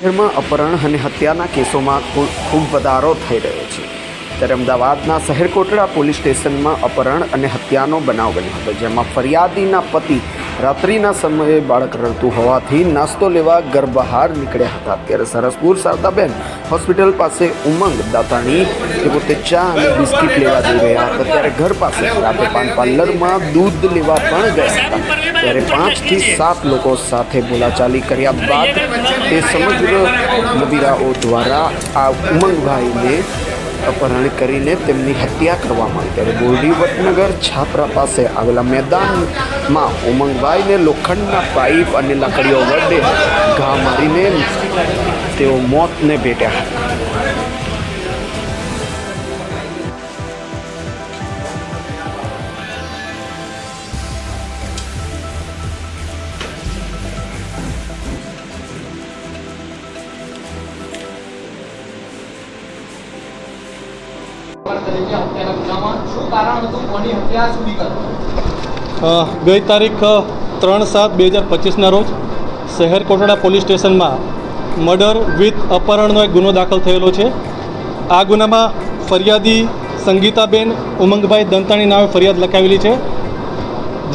શહેરમાં અપહરણ અને હત્યાના કેસોમાં ખૂબ વધારો થઈ રહ્યો છે. ત્યારે અમદાવાદના શહેર કોટડા પોલીસ સ્ટેશનમાં અપહરણ અને હત્યાનો બનાવ બન્યો હતો, જેમાં ફરિયાદીના પતિ રાત્રિના સમયે બાળક રડતું હોવાથી નાસ્તો લેવા ઘર બહાર નીકળ્યા હતા. ત્યારે સરસપુર શારદાબેન હોસ્પિટલ પાસે ઉમંગ દાતાણી કે પોતે ચા અને બિસ્કિટ લેવા જઈ રહ્યા. હતા ત્યારે ઘર પાસે રાતે પાન પાર્લરમાં દૂધ લેવા પણ ગયા હતા. ત્યારે પાંચથી સાત લોકો સાથે બોલાચાલી કર્યા બાદ તે સમગ્ર મદિરાઓ દ્વારા આ ઉમંગભાઈને અપહરણ કરીને તેમની હત્યા કરવામાં આવી. ત્યારે બોરડી વટનગર છાપરા પાસે આવેલા મેદાનમાં ઉમંગભાઈને લોખંડના પાઇપ અને લાકડીઓ વડે ઘા મારીને તેઓ મોતને ભેટ્યા હતા. ગઈ તારીખ ત્રણ સાત બે હજાર પચીસના રોજ શહેર કોટડા પોલીસ સ્ટેશનમાં મર્ડર વિથ અપહરણનો એક ગુનો દાખલ થયેલો છે. આ ગુનામાં ફરિયાદી સંગીતાબેન, ઉમંગભાઈ દંતાણી નામે ફરિયાદ લખાવેલી છે.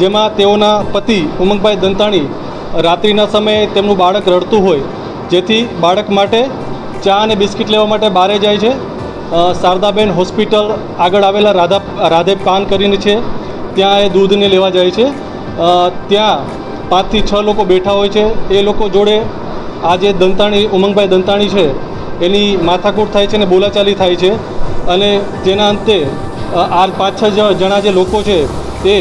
જેમાં તેઓના પતિ ઉમંગભાઈ દંતાણી રાત્રિના સમયે તેમનું બાળક રડતું હોય, જેથી બાળક માટે ચા અને બિસ્કિટ લેવા માટે બહારે જાય છે. શારદાબેન હોસ્પિટલ આગળ આવેલા રાધા, રાધે પાન કરીને છે. ત્યાં એ દૂધને લેવા જાય છે. ત્યાં પાંચથી છ લોકો બેઠા હોય છે. એ લોકો જોડે આ જે દંતાણી, ઉમંગભાઈ દંતાણી છે, એની માથાકૂટ થાય છે અને બોલાચાલી થાય છે. અને જેના અંતે આ પાંચ છ જણા જે લોકો છે તે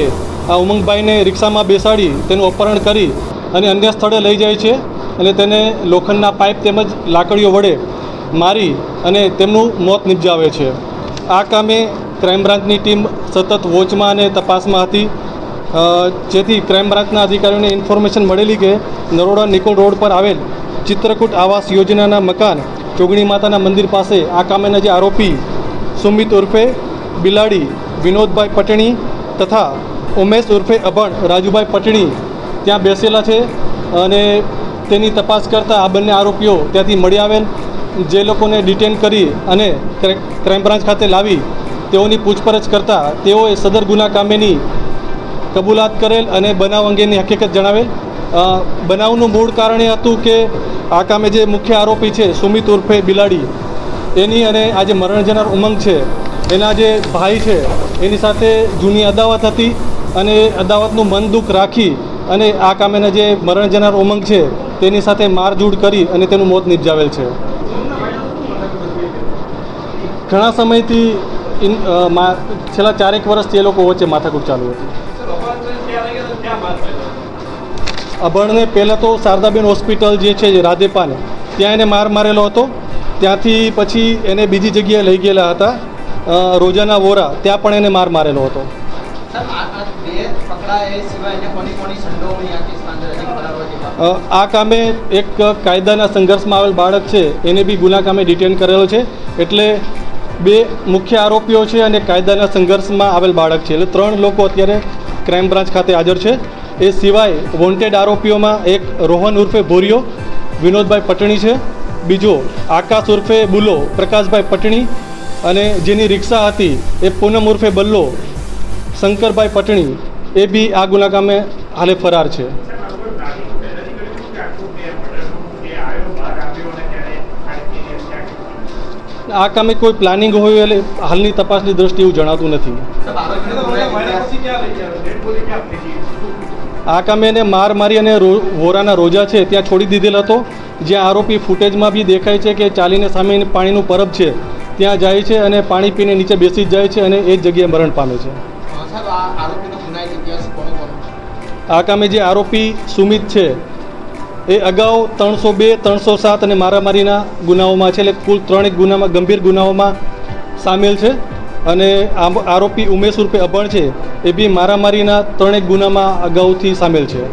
આ ઉમંગભાઈને રિક્ષામાં બેસાડી તેનું અપહરણ કરી અને અન્ય સ્થળે લઈ જાય છે. અને તેને લોખંડના પાઇપ તેમજ લાકડીઓ વડે મારી અને તેમનું મોત નિપજાવે છે. આ કામે ક્રાઇમ બ્રાન્ચની ટીમ સતત વોચમાં અને તપાસમાં હતી. જેથી ક્રાઇમ બ્રાન્ચના અધિકારીઓને ઇન્ફોર્મેશન મળેલી કે નરોડા નિકોલ રોડ પર આવેલ ચિત્રકૂટ આવાસ યોજનાના મકાન ચોગણી માતાના મંદિર પાસે આ કામેના જે આરોપી સુમિત ઉર્ફે બિલાડી, વિનોદભાઈ પટણી તથા ઉમેશ ઉર્ફે અભણ, રાજુભાઈ પટણી ત્યાં બેસેલા છે અને તેની તપાસ કરતાં આ બંને આરોપીઓ ત્યાંથી મળી આવેલ. જે લોકોને ડિટેન કરી અને ક્રા- ક્રાઇમ બ્રાન્ચ ખાતે લાવી, તેઓની પૂછપરછ કરતાં તેઓએ સદર ગુના કામેની કબૂલાત કરેલ અને બનાવ અંગેની હકીકત જણાવેલ. બનાવનું મૂળ કારણ એ હતું કે આ કામે જે મુખ્ય આરોપી છે સુમિત ઉર્ફે બિલાડી, એની અને આ જે મરણ જનાર ઉમંગ છે, એના જે ભાઈ છે, એની સાથે જૂની અદાવત હતી અને અદાવતનું મન દુઃખ રાખી અને આ કામેના જે મરણ જનાર ઉમંગ છે, તેની સાથે મારઝૂડ કરી અને તેનું મોત નિપજાવેલ છે. ઘણા સમયથી ઇન છેલ્લા ચારેક વર્ષથી એ લોકો વચ્ચે માથાકૂટ ચાલુ હતી. અભણને પહેલાં તો શારદાબેન હોસ્પિટલ જે છે રાધેપાને ત્યાં એને માર મારેલો હતો. ત્યાંથી પછી એને બીજી જગ્યાએ લઈ ગયેલા હતા. રોજાના વોરા ત્યાં પણ એને માર મારેલો હતો. આ કામે એક કાયદાના સંઘર્ષમાં આવેલ બાળક છે એને બી ગુના કામે ડિટેન કરેલો છે. એટલે બે મુખ્ય આરોપીઓ છે અને કાયદાના સંઘર્ષમાં આવેલ બાળક છે. એટલે ત્રણ લોકો અત્યારે ક્રાઇમ બ્રાન્ચ ખાતે હાજર છે. એ સિવાય વોન્ટેડ આરોપીઓમાં એક રોહન ઉર્ફે ભોરિયો, વિનોદભાઈ પટણી છે. બીજો આકાશ ઉર્ફે બુલો, પ્રકાશભાઈ પટણી અને જેની રિક્ષા હતી એ પૂનમ ઉર્ફે બલ્લો, શંકરભાઈ પટણી, એ બી આ ગુનાગામે હાલે ફરાર છે. આ કામે કોઈ પ્લાનિંગ હોય એટલે હાલની તપાસની દ્રષ્ટિએ એવું જણાતું નથી. આ કામે એને માર મારી અને વોરાના રોજા છે ત્યાં છોડી દીધેલ હતો. જ્યાં આરોપી ફૂટેજમાં બી દેખાય છે કે ચાલીને સામે પાણીનું પરબ છે. ત્યાં જાય છે અને પાણી પીને નીચે બેસી જ જાય છે અને એ જ જગ્યાએ મરણ પામે છે? આ કામે જે આરોપી સુમિત છે એ અગાઉ ત્રણસો બે, ત્રણસો સાત અને મારામારીના ગુનાઓમાં છે, એટલે કુલ ત્રણેક ગુનામાં, ગંભીર ગુનાઓમાં સામેલ છે. અને આરોપી ઉમેશ રૂપે અભણ છે, એ બી મારામારીના ત્રણેક ગુનામાં અગાઉથી સામેલ છે.